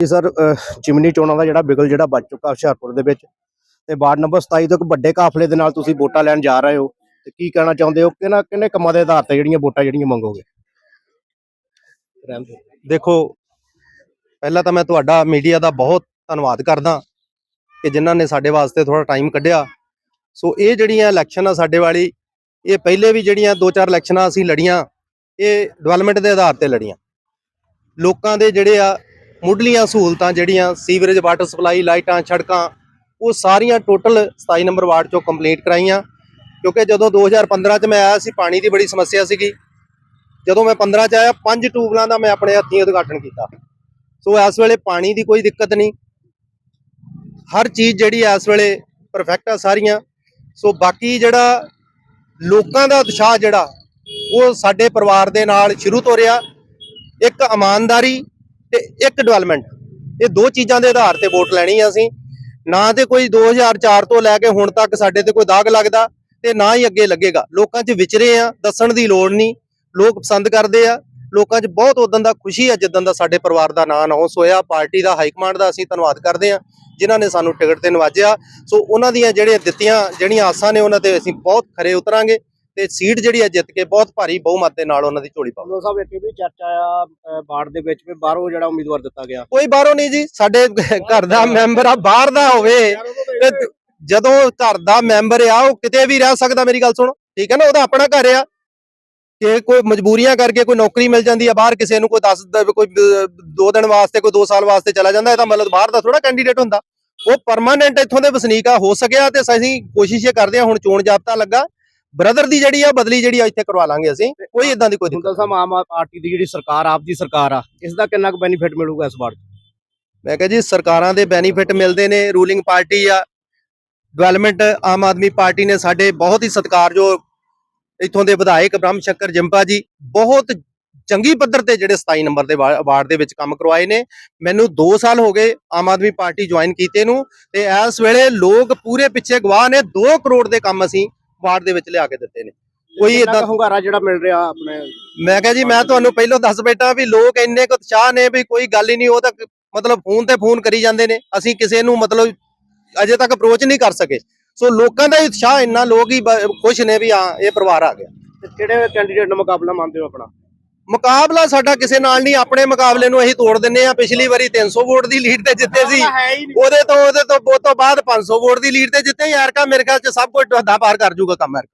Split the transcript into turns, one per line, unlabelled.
ਜੀ sir chimney ਚੋਣਾਂ ਦਾ ਜਿਹੜਾ ਬਿਗਲ ਜਿਹੜਾ ਵੱਜ ਚੁੱਕਾ ਹੁਸ਼ਿਆਰਪੁਰ ਦੇ ਵਿੱਚ ਤੇ ਵਾਰਡ ਨੰਬਰ 27 ਤੋਂ ਇੱਕ ਵੱਡੇ ਕਾਫਲੇ ਦੇ ਨਾਲ ਤੁਸੀਂ ਵੋਟਾਂ ਲੈਣ ਜਾ ਰਹੇ ਹੋ ਤੇ ਕੀ ਕਹਿਣਾ ਚਾਹੁੰਦੇ ਹੋ? ਕਿਹਨਾਂ ਕਿੰਨੇ ਕੰਮਾਂ ਦੇ ਆਧਾਰ ਤੇ ਜਿਹੜੀਆਂ ਵੋਟਾਂ ਜਿਹੜੀਆਂ ਮੰਗੋਗੇ?
ਦੇਖੋ, ਪਹਿਲਾਂ ਤਾਂ ਮੈਂ ਤੁਹਾਡਾ ਮੀਡੀਆ ਦਾ ਬਹੁਤ ਧੰਨਵਾਦ ਕਰਦਾ ਕਿ ਜਿਨ੍ਹਾਂ ਨੇ ਸਾਡੇ ਵਾਸਤੇ ਥੋੜਾ ਟਾਈਮ ਕੱਢਿਆ। ਸੋ ਇਹ ਜਿਹੜੀਆਂ ਇਲੈਕਸ਼ਨ ਆ ਸਾਡੇ ਵਾਲੀ, ਇਹ ਪਹਿਲੇ ਵੀ ਜਿਹੜੀਆਂ ਦੋ ਚਾਰ ਇਲੈਕਸ਼ਨਾਂ ਅਸੀਂ ਲੜੀਆਂ, ਇਹ ਡਿਵੈਲਪਮੈਂਟ ਦੇ ਆਧਾਰ ਤੇ ਲੜੀਆਂ। ਲੋਕਾਂ ਦੇ ਜਿਹੜੇ ਆ ਮੁੱਢਲੀਆਂ ਸਹੂਲਤਾਂ ਜਿਹੜੀਆਂ ਸੀਵਰੇਜ, ਵਾਟਰ ਸਪਲਾਈ, ਲਾਈਟਾਂ, ਸੜਕਾਂ, ਉਹ ਸਾਰੀਆਂ ਟੋਟਲ 27 ਨੰਬਰ ਵਾਰਡ ਚੋਂ ਕੰਪਲੀਟ ਕਰਾਈਆਂ। ਕਿਉਂਕਿ ਜਦੋਂ 2015 ਚ ਮੈਂ ਆਇਆ ਸੀ, ਪਾਣੀ ਦੀ ਬੜੀ ਸਮੱਸਿਆ ਸੀਗੀ। ਜਦੋਂ ਮੈਂ 15 ਚ ਆਇਆ, ਪੰਜ ਟੂਬਲਾਂ ਦਾ ਮੈਂ ਆਪਣੇ ਹੱਥੀਂ ਉਦਘਾਟਨ ਕੀਤਾ। ਸੋ ਇਸ ਵੇਲੇ ਪਾਣੀ ਦੀ ਕੋਈ ਦਿੱਕਤ ਨਹੀਂ। ਹਰ ਚੀਜ਼ ਜਿਹੜੀ ਇਸ ਵੇਲੇ ਪਰਫੈਕਟ ਆ ਸਾਰੀਆਂ। ਸੋ ਬਾਕੀ ਜਿਹੜਾ ਲੋਕਾਂ ਦਾ ਉਤਸ਼ਾਹ ਜਿਹੜਾ, ਉਹ ਸਾਡੇ ਪਰਿਵਾਰ ਦੇ ਨਾਲ ਸ਼ੁਰੂ ਤੋਂ ਰਿਹਾ। ਇੱਕ ਇਮਾਨਦਾਰੀ ਤੇ ਇੱਕ ਡਿਵੈਲਪਮੈਂਟ ਇਹ ਦੋ ਚੀਜ਼ਾਂ ਦੇ ਆਧਾਰ ਤੇ ਵੋਟ ਲੈਣੀ ਆ ਅਸੀਂ। ਨਾ ਤੇ ਕੋਈ 2004 ਤੋਂ ਲੈ ਕੇ ਹੁਣ ਤੱਕ ਸਾਡੇ ਤੇ ਕੋਈ ਦਾਗ ਲੱਗਦਾ ਤੇ ਨਾ ਹੀ ਅੱਗੇ ਲੱਗੇਗਾ। ਲੋਕਾਂ 'ਚ ਵਿਚਰੇ ਆ, ਦੱਸਣ ਦੀ ਲੋੜ ਨਹੀਂ। ਲੋਕ ਪਸੰਦ ਕਰਦੇ ਆ। ਲੋਕਾਂ 'ਚ ਬਹੁਤ ਉਦੋਂ ਦਾ ਖੁਸ਼ੀ ਆ ਜਿੱਦਾਂ ਦਾ ਸਾਡੇ ਪਰਿਵਾਰ ਦਾ ਨਾਂ ਅਨਾਉਂਸ ਹੋਇਆ, ਪਾਰਟੀ ਦਾ ਹਾਈ ਕਮਾਂਡ ਦਾ ਅਸੀਂ ਧੰਨਵਾਦ ਕਰਦੇ ਆ, ਜਿਨ੍ਹਾਂ ਨੇ ਸਾਨੂੰ ਟਿਕਟ ਤੇ ਨਵਾਜਿਆ। ਸੋ ਉਹਨਾਂ ਦੀਆਂ ਜਿਹੜੀਆਂ ਦਿੱਤੀਆਂ, ਜਿਹੜੀਆਂ ਆਸਾਂ ਨੇ ਉਹਨਾਂ ਤੇ ਅਸੀਂ ਬਹੁਤ ਖਰੇ ਉਤਰਾਂਗੇ। ਤੇ ਸੀਟ ਜਿਹੜੀ ਆ ਜਿੱਤ ਕੇ ਬਹੁਤ ਭਾਰੀ ਬਹੁਮਤ ਦੇ ਨਾਲ ਉਹਨਾਂ ਦੀ ਝੋਲੀ
ਅਮਰੋ ਸਾਹਿਬ ਇੱਕ ਇਹ ਵੀ ਚਰਚਾ ਆ ਵਾਰਡ ਦੇ ਵਿੱਚ ਵੀ ਬਾਹਰੋਂ ਜਿਹੜਾ ਉਮੀਦਵਾਰ ਦਿੱਤਾ ਗਿਆ।
ਕੋਈ ਬਾਹਰੋਂ ਨਹੀਂ ਜੀ ਸਾਡੇ ਘਰ ਦਾ ਮੈਂਬਰ ਆ ਬਾਹਰ ਦਾ ਹੋਵੇ। ਤੇ ਜਦੋਂ ਘਰ ਦਾ ਮੈਂਬਰ ਆ ਉਹ ਕਿਤੇ ਵੀ ਰਹਿ ਸਕਦਾ ਮੇਰੀ ਗੱਲ ਸੁਣੋ। ਠੀਕ ਹੈ ਨਾ ਉਹਦਾ ਆਪਣਾ ਘਰ ਆ। ਕਿ ਕੋਈ ਮਜਬੂਰੀਆਂ ਕਰਕੇ ਕੋਈ ਨੌਕਰੀ ਮਿਲ ਜਾਂਦੀ ਆ ਬਾਹਰ ਕਿਸੇ ਨੂੰ ਕੋਈ 10 ਕੋਈ 2 ਦਿਨ ਵਾਸਤੇ ਕੋਈ 2 ਸਾਲ ਵਾਸਤੇ ਚਲਾ ਜਾਂਦਾ ਇਹਦਾ ਮਤਲਬ ਬਾਹਰ ਦਾ ਥੋੜਾ ਕੈਂਡੀਡੇਟ ਹੁੰਦਾ। ਉਹ ਪਰਮਾਨੈਂਟ ਇੱਥੋਂ ਦੇ ਵਸਨੀਕ ਆ ਹੋ ਸਕਿਆ ਤੇ ਅਸੀਂ ਕੋਸ਼ਿਸ਼ ਇਹ ਕਰਦੇ ਆ ਹੁਣ ਚੋਣ ਜਾਬਤਾ ਲੱਗਾ। ਬ੍ਰਦਰ ਦੀ ਜਿਹੜੀ ਆ ਬਦਲੀ ਜਿਹੜੀ ਆ ਇੱਥੇ ਕਰਵਾ ਲਾਂਗੇ ਅਸੀਂ। ਕੋਈ ਇਦਾਂ ਦੀ ਕੋਈ ਦਿੱਕਤ
ਸਾਹਿਬ ਆਮ ਪਾਰਟੀ ਦੀ ਜਿਹੜੀ ਸਰਕਾਰ ਆਪ ਦੀ ਸਰਕਾਰ ਆ ਇਸ ਦਾ ਕਿੰਨਾ ਕੁ ਬੈਨੀਫਿਟ ਮਿਲੂਗਾ ਇਸ ਵਾਰ?
ਮੈਂ ਕਿਹਾ ਜੀ ਸਰਕਾਰਾਂ ਦੇ ਬੈਨੀਫਿਟ ਮਿਲਦੇ ਨੇ ਰੂਲਿੰਗ ਪਾਰਟੀ ਆ ਡਿਵੈਲਪਮੈਂਟ ਆਮ ਆਦਮੀ ਪਾਰਟੀ ਨੇ ਸਾਡੇ ਬਹੁਤ ਹੀ ਸਤਿਕਾਰਯੋਗ ਇੱਥੋਂ ਦੇ ਵਿਧਾਇਕ ਬ੍ਰਹਮ ਸ਼ੰਕਰ ਜਿੰਪਾ ਜੀ ਬਹੁਤ ਚੰਗੀ ਪੱਧਰ ਤੇ ਜਿਹੜੇ 27 ਨੰਬਰ ਦੇ ਵਾਰਡ ਦੇ ਵਿੱਚ ਕੰਮ ਕਰਵਾਏ ਨੇ। ਮੈਨੂੰ 2 ਸਾਲ ਹੋ ਗਏ ਆਮ ਆਦਮੀ ਪਾਰਟੀ ਜੁਆਇਨ ਕੀਤੇ ਨੂੰ ਤੇ ਇਸ ਵੇਲੇ ਲੋਕ ਪੂਰੇ ਪਿੱਛੇ ਗਵਾਹ ਨੇ 2 ਕਰੋੜ ਦੇ ਕੰਮ ਅਸੀਂ ਵਾਰਡ ਦੇ ਵਿੱਚ ਲਿਆ ਕੇ ਦਿੱਤੇ ਨੇ। ਕੋਈ
ਕੁ ਹੁੰਗਾਰਾ ਜਿਹੜਾ ਮਿਲ ਰਿਹਾ ਆਪਣੇ?
ਮੈਂ ਕਿਹਾ ਜੀ ਮੈਂ ਤੁਹਾਨੂੰ ਪਹਿਲਾਂ ਦੱਸ ਬੈਠਾ ਵੀ ਲੋਕ ਇੰਨੇ ਕੁ ਉਤਸ਼ਾਹ ਨੇ ਵੀ ਕੋਈ ਗੱਲ ਹੀ ਨਹੀਂ ਉਹ ਤਾਂ ਮਤਲਬ ਫੋਨ ਤੇ ਫੋਨ ਕਰੀ ਜਾਂਦੇ ਨੇ। ਅਸੀਂ ਕਿਸੇ ਨੂੰ ਮਤਲਬ ਅਜੇ ਤੱਕ ਅਪਰੋਚ ਨਹੀਂ ਕਰ ਸਕੇ। ਸੋ ਲੋਕਾਂ ਦਾ ਉਤਸ਼ਾਹ ਇੰਨਾ ਲੋਕ ਹੀ ਖੁਸ਼ ਨੇ ਵੀ ਹਾਂ ਇਹ ਪਰਿਵਾਰ ਆ ਗਿਆ।
ਕਿਹੜੇ ਕੈਂਡੀਡੇਟ ਨਾਲ ਮੁਕਾਬਲਾ ਮੰਨਦੇ ਹੋ ਆਪਣਾ?
ਮੁਕਾਬਲਾ ਸਾਡਾ ਕਿਸੇ ਨਾਲ ਨਹੀਂ ਆਪਣੇ ਮੁਕਾਬਲੇ ਨੂੰ ਅਸੀਂ ਤੋੜ ਦਿੰਨੇ ਆ ਪਿਛਲੀ ਵਾਰੀ 300 ਵੋਟ ਦੀ ਲੀਡ ਤੇ ਜਿੱਤੇ ਸੀ। ਉਹਦੇ ਤੋਂ ਉਹਦੇ ਤੋਂ ਉਹ ਤੋਂ ਬਾਅਦ 500 ਵੋਟ ਦੀ ਲੀਡ ਤੇ ਜਿੱਤੇ। ਯਾਰ ਕਾ ਮੇਰੇ ਖਿਆਲ ਚ ਸਭ ਕੁਝ ਹੱਦਾਂ ਪਾਰ ਕਰ ਜੂਗਾ ਕੰਮ ਯਾਰ